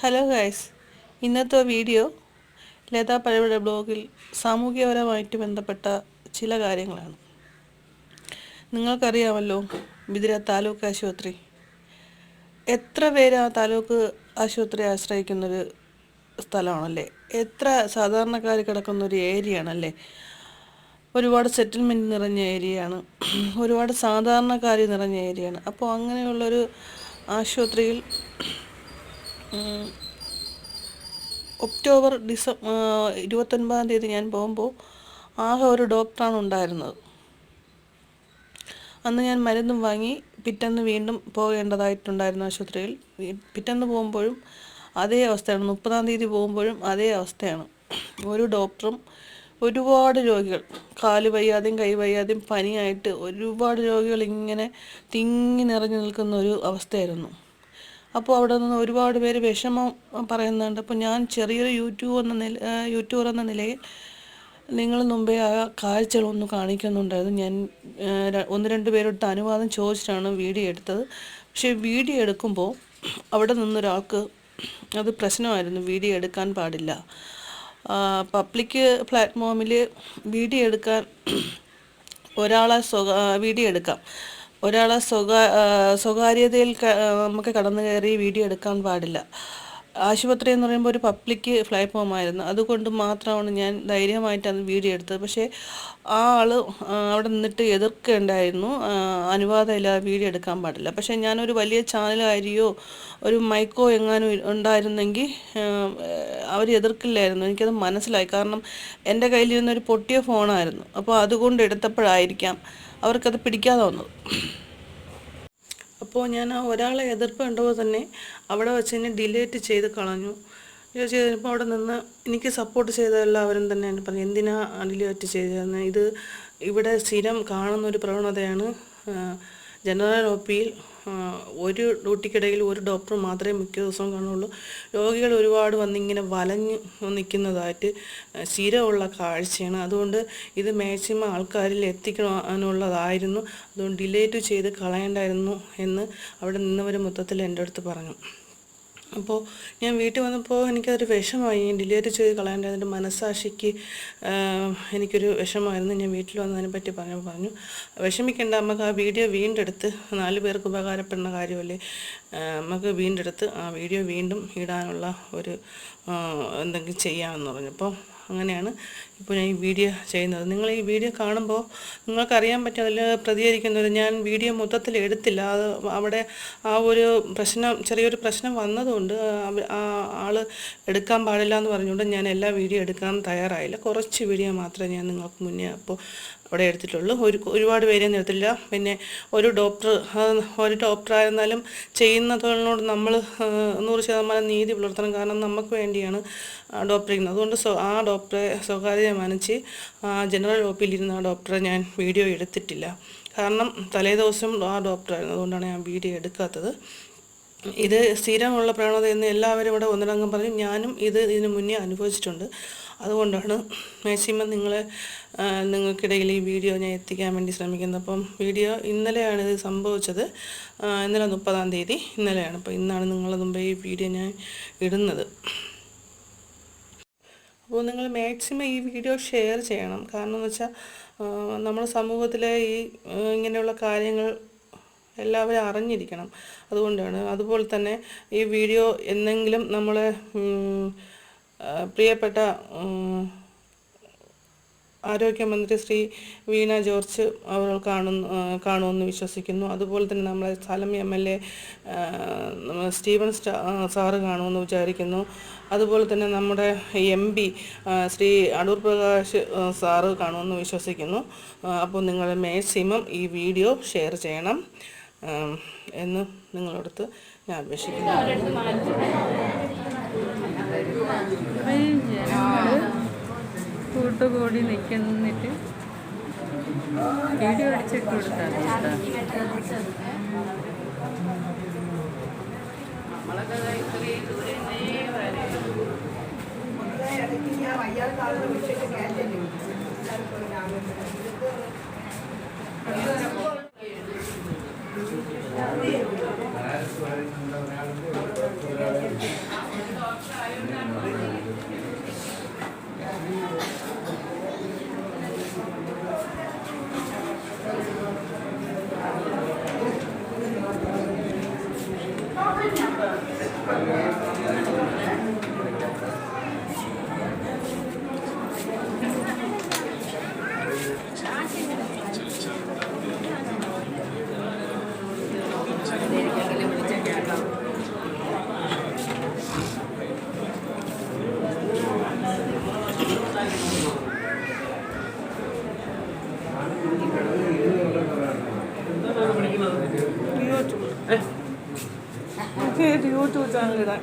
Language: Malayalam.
ഹലോ ഗൈസ് ഇന്നത്തെ വീഡിയോ ലതാ പഴയുടെ ബ്ലോഗിൽ സാമൂഹ്യപരമായിട്ട് ബന്ധപ്പെട്ട ചില കാര്യങ്ങളാണ്. നിങ്ങൾക്കറിയാമല്ലോ ബിദിര താലൂക്ക് ആശുപത്രി. എത്ര പേര് ആ താലൂക്ക് ആശുപത്രി ആശ്രയിക്കുന്നൊരു സ്ഥലമാണല്ലേ? എത്ര സാധാരണക്കാർ കിടക്കുന്ന ഒരു ഏരിയ ആണല്ലേ ഒരുപാട് സെറ്റിൽമെന്റ് നിറഞ്ഞ ഏരിയയാണ്. ഒരുപാട് സാധാരണക്കാർ നിറഞ്ഞ ഏരിയയാണ്. അപ്പോൾ അങ്ങനെയുള്ളൊരു ആശുപത്രിയിൽ ഒക്ടോബർ ഡിസ ആ, ഇരുപത്തൊൻപതാം തീയതി ഞാൻ പോകുമ്പോൾ ആകെ ഒരു ഡോക്ടറാണ് ഉണ്ടായിരുന്നത്. അന്ന് ഞാൻ മരുന്നും വാങ്ങി പിറ്റന്ന് വീണ്ടും പോകേണ്ടതായിട്ടുണ്ടായിരുന്നു ആശുപത്രിയിൽ. പിറ്റേന്ന് പോകുമ്പോഴും അതേ അവസ്ഥയാണ്. മുപ്പതാം തീയതി പോകുമ്പോഴും അതേ അവസ്ഥയാണ്. ഒരു ഡോക്ടറും ഒരുപാട് രോഗികൾ. കാൽ വയ്യാതെയും കൈ വയ്യാതെയും പനിയായിട്ട് ഒരുപാട് രോഗികൾ ഇങ്ങനെ തിങ്ങി നിറഞ്ഞു നിൽക്കുന്ന ഒരു അവസ്ഥയായിരുന്നു. അപ്പോൾ അവിടെ നിന്ന് ഒരുപാട് പേര് വിഷമം പറയുന്നുണ്ട്. അപ്പോൾ ഞാൻ ചെറിയൊരു യൂട്യൂബ് എന്ന നില യൂട്യൂബർ എന്ന നിലയിൽ നിങ്ങൾ മുമ്പേ ആ കാഴ്ചകളൊന്ന് കാണിക്കുന്നുണ്ടായിരുന്നു. ഞാൻ ഒന്ന് രണ്ട് പേരോട്ട് അനുവാദം ചോദിച്ചിട്ടാണ് വീഡിയോ എടുത്തത്. പക്ഷേ വീഡിയോ എടുക്കുമ്പോൾ അവിടെ നിന്നൊരാൾക്ക് അത് പ്രശ്നമായിരുന്നു. വീഡിയോ എടുക്കാൻ പാടില്ല. പബ്ലിക് പ്ലാറ്റ്ഫോമിൽ വീഡിയോ എടുക്കാൻ ഒരാളെ സ്വകാ വീഡിയോ എടുക്കാം. ഒരാളെ സ്വകാ സ്വകാര്യതയിൽ നമുക്ക് കടന്നു കയറി വീഡിയോ എടുക്കാൻ പാടില്ല. ആശുപത്രി എന്ന് പറയുമ്പോൾ ഒരു പബ്ലിക് ഫ്ലാറ്റ്ഫോം ആയിരുന്നു. അതുകൊണ്ട് മാത്രമാണ് ഞാൻ ധൈര്യമായിട്ട് അന്ന് വീഡിയോ എടുത്തത്. പക്ഷേ ആ ആൾ അവിടെ നിന്നിട്ട് എതിർക്കുണ്ടായിരുന്നു. അനുവാദമില്ലാതെ വീഡിയോ എടുക്കാൻ പാടില്ല. പക്ഷേ ഞാനൊരു വലിയ ചാനലായിരിയോ ഒരു മൈക്കോ എങ്ങാനും ഉണ്ടായിരുന്നെങ്കിൽ അവർ എതിർക്കില്ലായിരുന്നു. എനിക്കത് മനസ്സിലായി. കാരണം എന്റെ കയ്യിൽ ഒരു പൊട്ടിയ ഫോണായിരുന്നു. അപ്പോൾ അതുകൊണ്ട് എടുത്തപ്പോഴായിരിക്കാം അവർക്കത് പിടിക്കാതെ വന്നത്. അപ്പോൾ ഞാൻ ആ ഒരാളെ എതിർപ്പ് കണ്ടപ്പോൾ തന്നെ അവിടെ വെച്ച് തന്നെ ഡിലേറ്റ് ചെയ്ത് കളഞ്ഞു. ഡിലേറ്റ് ചെയ്തപ്പോൾ അവിടെ നിന്ന് എനിക്ക് സപ്പോർട്ട് ചെയ്ത എല്ലാവരും തന്നെ പറഞ്ഞു എന്തിനാ ഡിലേറ്റ് ചെയ്തതെന്ന്? ഇത് ഇവിടെ സ്ഥിരം കാണുന്ന ഒരു പ്രവണതയാണ് ജനറൽ ഒ പിയിൽ ഒരു ഡ്യൂട്ടിക്കിടയിൽ ഒരു ഡോക്ടർ മാത്രമേ മിക്ക ദിവസവും കാണുള്ളൂ. രോഗികൾ ഒരുപാട് വന്നിങ്ങനെ വലഞ്ഞ് നിൽക്കുന്നതായിട്ട് സ്ഥിരമുള്ള കാഴ്ചയാണ്. അതുകൊണ്ട് ഇത് മാക്സിമം ആൾക്കാരിൽ എത്തിക്കാനുള്ളതായിരുന്നു. അതുകൊണ്ട് ഡിലേറ്റ് ചെയ്ത് കളയണ്ടായിരുന്നു എന്ന് അവിടെ നിന്നവർ മൊത്തത്തിൽ എന്റെ അടുത്ത് പറഞ്ഞു. അപ്പോൾ ഞാൻ വീട്ടിൽ വന്നപ്പോൾ എനിക്കതൊരു വിഷമമായി. ഞാൻ ഡിലേറ്റ് ചെയ്ത് കളയേണ്ട അതിന്റെ മനസ്സാക്ഷിക്ക് എനിക്കൊരു വിഷമമായിരുന്നു. ഞാൻ വീട്ടിൽ വന്നതിനെ പറ്റി പറഞ്ഞു പറഞ്ഞു. വിഷമിക്കേണ്ട നമുക്ക് ആ വീഡിയോ വീണ്ടെടുത്ത് നാല് പേർക്ക് ഉപകാരപ്പെടുന്ന കാര്യമല്ലേ? നമുക്ക് വീണ്ടെടുത്ത് ആ വീഡിയോ വീണ്ടും ഇടാനുള്ള ഒരു എന്തെങ്കിലും ചെയ്യാമെന്ന് പറഞ്ഞപ്പോൾ അങ്ങനെയാണ് ഇപ്പോൾ ഞാൻ ഈ വീഡിയോ ചെയ്യുന്നത്. നിങ്ങൾ ഈ വീഡിയോ കാണുമ്പോൾ നിങ്ങൾക്കറിയാൻ പറ്റും അതിൽ പ്രതികരിക്കുന്നവർ ഞാൻ വീഡിയോ മൊത്തത്തിൽ എടുത്തില്ല. അത് അവിടെ ആ ഒരു പ്രശ്നം ചെറിയൊരു പ്രശ്നം വന്നതുകൊണ്ട് ആൾ എടുക്കാൻ പാടില്ല എന്ന് പറഞ്ഞുകൊണ്ട് ഞാൻ എല്ലാ വീഡിയോ എടുക്കാൻ തയ്യാറായില്ല. കുറച്ച് വീഡിയോ മാത്രമേ ഞാൻ നിങ്ങൾക്ക് മുന്നേ അപ്പോൾ അവിടെ എടുത്തിട്ടുള്ളൂ. ഒരു ഒരുപാട് പേരെയൊന്നും എടുത്തില്ല പിന്നെ ഒരു ഡോക്ടർ ഒരു ഡോക്ടറായിരുന്നാലും ചെയ്യുന്ന തൊഴിലിനോട് നമ്മൾ നൂറ് ശതമാനം നീതി പുലർത്തണം. കാരണം നമുക്ക് വേണ്ടിയാണ് ഡോക്ടർ ചെയ്യുന്നത്. അതുകൊണ്ട് ആ ഡോക്ടറെ സ്വകാര്യത ആ ജനറൽ ഒ പിയിലിരുന്ന ആ ഡോക്ടറെ ഞാൻ വീഡിയോ എടുത്തിട്ടില്ല. കാരണം തലേദിവസം ആ ഡോക്ടറായിരുന്നു. അതുകൊണ്ടാണ് ഞാൻ വീഡിയോ എടുക്കാത്തത്. ഇത് സ്ഥിരമുള്ള പ്രവണത എന്ന് എല്ലാവരും ഇവിടെ ഒന്നിടങ്കം പറഞ്ഞു. ഞാനും ഇത് ഇതിനു മുന്നേ അനുഭവിച്ചിട്ടുണ്ട്. അതുകൊണ്ടാണ് മാക്സിമം നിങ്ങളെ നിങ്ങൾക്കിടയിൽ ഈ വീഡിയോ ഞാൻ എത്തിക്കാൻ വേണ്ടി ശ്രമിക്കുന്നത്. അപ്പം വീഡിയോ ഇന്നലെയാണ് ഇത് സംഭവിച്ചത്. ഇന്നലെ മുപ്പതാം തീയതി ഇന്നലെയാണ്. അപ്പോൾ ഇന്നാണ് നിങ്ങളുടെ മുമ്പേ ഈ വീഡിയോ ഞാൻ ഇടുന്നത്. അപ്പോൾ നിങ്ങൾ മാക്സിമം ഈ വീഡിയോ ഷെയർ ചെയ്യണം. കാരണം എന്ന് വെച്ചാൽ നമ്മുടെ സമൂഹത്തിലെ ഈ ഇങ്ങനെയുള്ള കാര്യങ്ങൾ എല്ലാവരും അറിഞ്ഞിരിക്കണം. അതുകൊണ്ടാണ് അതുപോലെ തന്നെ ഈ വീഡിയോ എന്തെങ്കിലും നമ്മളെ പ്രിയപ്പെട്ട ആരോഗ്യമന്ത്രി ശ്രീ വീണ ജോർജ് അവർ കാണുന്നു കാണുമെന്ന് വിശ്വസിക്കുന്നു. അതുപോലെ തന്നെ നമ്മളെ സ്ഥലം M L A Steven sir കാണുമെന്ന് വിചാരിക്കുന്നു. അതുപോലെ തന്നെ നമ്മുടെ M P Shri Adoor Prakash sir കാണുമെന്ന് വിശ്വസിക്കുന്നു. അപ്പോൾ നിങ്ങൾ മാക്സിമം ഈ വീഡിയോ ഷെയർ ചെയ്യണം. എന്ന് നിങ്ങളടുത്ത് ഞാൻ അപേക്ഷിക്കുന്നു. കൂട്ടുകൂടി നിൽക്കുന്നിട്ട് വീഡിയോ അടിച്ചിട്ട് കൊടുത്താൽ Thank യൂട്യൂബ് வச்சாங்கடா